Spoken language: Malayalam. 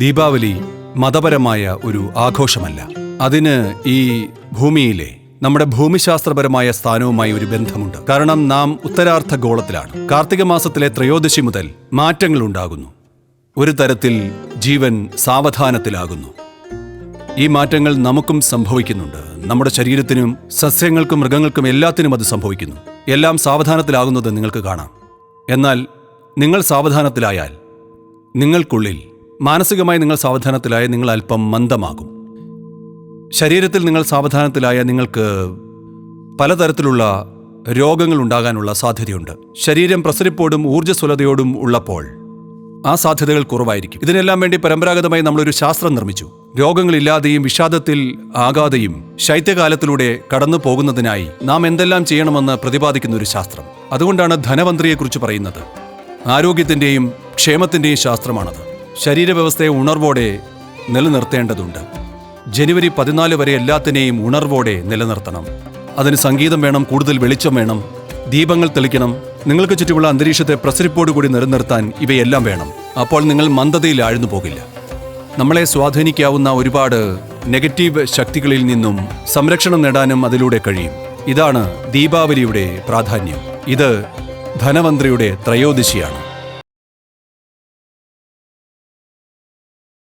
ദീപാവലി മതപരമായ ഒരു ആഘോഷമല്ല. അതിന് ഈ ഭൂമിയിലെ നമ്മുടെ ഭൂമിശാസ്ത്രപരമായ സ്ഥാനവുമായി ഒരു ബന്ധമുണ്ട്. കാരണം നാം ഉത്തരാർദ്ധ ഗോളത്തിലാണ്. കാർത്തിക മാസത്തിലെ ത്രയോദശി മുതൽ മാറ്റങ്ങൾ ഉണ്ടാകുന്നു. ഒരു തരത്തിൽ ജീവൻ സാവധാനത്തിലാകുന്നു. ഈ മാറ്റങ്ങൾ നമുക്കും സംഭവിക്കുന്നുണ്ട്. നമ്മുടെ ശരീരത്തിനും സസ്യങ്ങൾക്കും മൃഗങ്ങൾക്കും എല്ലാത്തിനും അത് സംഭവിക്കുന്നു. എല്ലാം സാവധാനത്തിലാകുന്നത് നിങ്ങൾക്ക് കാണാം. എന്നാൽ നിങ്ങൾ സാവധാനത്തിലായാൽ നിങ്ങൾക്കുള്ളിൽ മാനസികമായി നിങ്ങൾ സാവധാനത്തിലായ നിങ്ങൾ അല്പം മന്ദമാകും. ശരീരത്തിൽ നിങ്ങൾ സാവധാനത്തിലായ നിങ്ങൾക്ക് പലതരത്തിലുള്ള രോഗങ്ങൾ ഉണ്ടാകാനുള്ള സാധ്യതയുണ്ട്. ശരീരം പ്രസരിപ്പോടും ഊർജസ്വലതയോടും ഉള്ളപ്പോൾ ആ സാധ്യതകൾ കുറവായിരിക്കും. ഇതിനെല്ലാം വേണ്ടി പരമ്പരാഗതമായി നമ്മളൊരു ശാസ്ത്രം നിർമ്മിച്ചു. രോഗങ്ങളില്ലാതെയും വിഷാദത്തിൽ ആകാതെയും ശൈത്യകാലത്തിലൂടെ കടന്നു പോകുന്നതിനായി നാം എന്തെല്ലാം ചെയ്യണമെന്ന് പ്രതിപാദിക്കുന്ന ഒരു ശാസ്ത്രം. അതുകൊണ്ടാണ് ധനവന്ത്രിയെക്കുറിച്ച് പറയുന്നത്. ആരോഗ്യത്തിന്റെയും ക്ഷേമത്തിന്റെയും ശാസ്ത്രമാണത്. ശരീരവ്യവസ്ഥയെ ഉണർവോടെ നിലനിർത്തേണ്ടതുണ്ട്. ജനുവരി പതിനാല് വരെ എല്ലാത്തിനെയും ഉണർവോടെ നിലനിർത്തണം. അതിന് സംഗീതം വേണം കൂടുതൽ വെളിച്ചം വേണം ദീപങ്ങൾ തെളിക്കണം. നിങ്ങൾക്ക് ചുറ്റുമുള്ള അന്തരീക്ഷത്തെ പ്രസരിപ്പോടുകൂടി നിലനിർത്താൻ ഇവയെല്ലാം വേണം. അപ്പോൾ നിങ്ങൾ മന്ദതയിൽ ആഴ്ന്നു പോകില്ല. നമ്മളെ സ്വാധീനിക്കാവുന്ന ഒരുപാട് നെഗറ്റീവ് ശക്തികളിൽ നിന്നും സംരക്ഷണം നേടാനും അതിലൂടെ കഴിയും. ഇതാണ് ദീപാവലിയുടെ പ്രാധാന്യം. ഇത് ധനവന്ത്രിയുടെ ത്രയോദശിയാണ്.